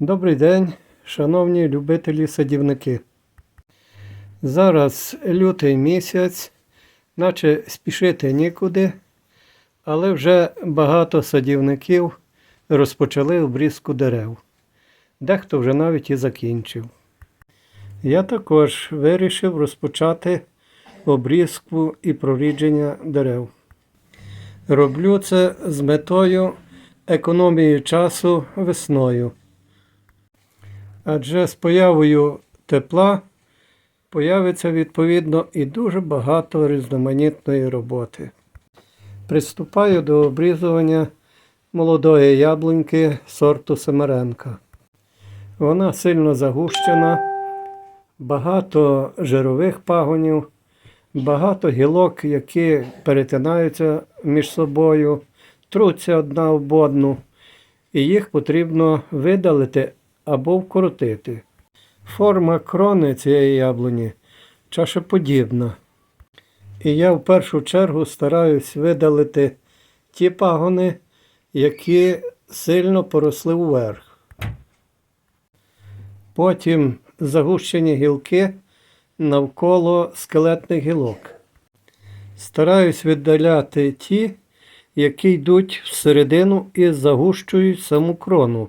Добрий день, шановні любителі садівники. Зараз лютий місяць, наче спішити нікуди, але вже багато садівників розпочали обрізку дерев. Дехто вже навіть і закінчив. Я також вирішив розпочати обрізку і прорідження дерев. Роблю це з метою економії часу весною. Адже з появою тепла появиться відповідно і дуже багато різноманітної роботи. Приступаю до обрізування молодої яблуньки сорту Семеренка. Вона сильно загущена, багато жирових пагонів, багато гілок, які перетинаються між собою, труться одна об одну, і їх потрібно видалити або вкоротити. Форма крони цієї яблуні чашеподібна. І я в першу чергу стараюсь видалити ті пагони, які сильно поросли вверх. Потім загущені гілки навколо скелетних гілок. Стараюсь віддаляти ті, які йдуть всередину і загущують саму крону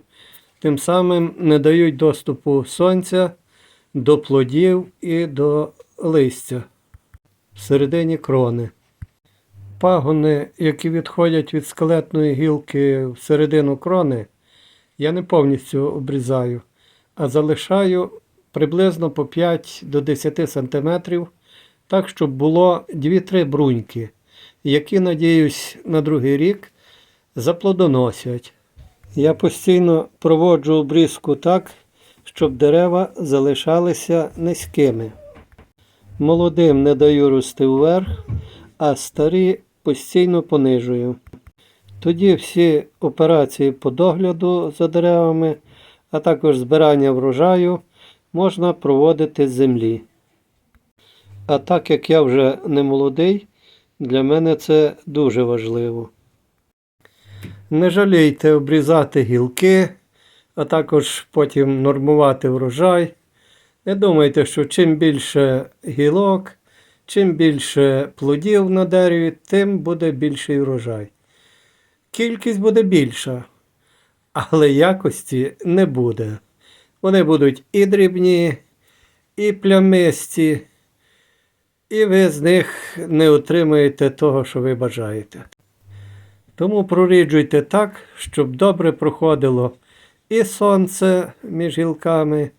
тим самим не дають доступу сонця до плодів і до листя всередині крони. Пагони, які відходять від скелетної гілки всередину крони, я не повністю обрізаю, а залишаю приблизно по 5 до 10 см, так, щоб було 2-3 бруньки, які, надіюсь, на другий рік заплодоносять. Я постійно проводжу обрізку так, щоб дерева залишалися низькими. Молодим не даю рости вверх, а старі постійно понижую. Тоді всі операції по догляду за деревами, а також збирання врожаю можна проводити з землі. А так як я вже не молодий, для мене це дуже важливо. Не жалійте обрізати гілки, а також потім нормувати врожай. Не думайте, що чим більше гілок, чим більше плодів на дереві, тим буде більший врожай. Кількість буде більша, але якості не буде. Вони будуть і дрібні, і плямисті, і ви з них не отримаєте того, що ви бажаєте. Тому проріджуйте так, щоб добре проходило і сонце між гілками,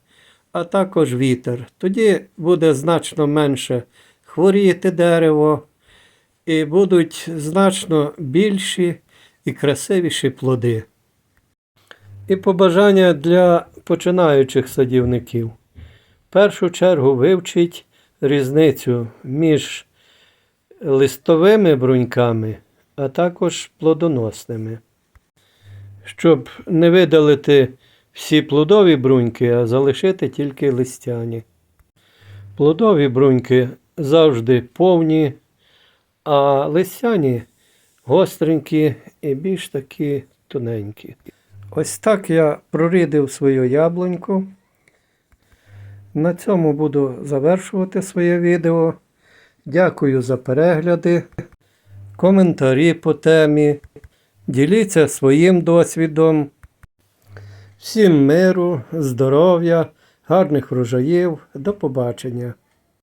а також вітер. Тоді буде значно менше хворіти дерево, і будуть значно більші і красивіші плоди. І побажання для починаючих садівників. В першу чергу вивчіть різницю між листовими бруньками а також плодоносними. Щоб не видалити всі плодові бруньки, а залишити тільки листяні. Плодові бруньки завжди повні, а листяні гостренькі і більш такі тоненькі. Ось так я прорідив свою яблуньку. На цьому буду завершувати своє відео. Дякую за перегляди коментарі по темі. Діліться своїм досвідом. Всім миру, здоров'я, гарних врожаїв. До побачення!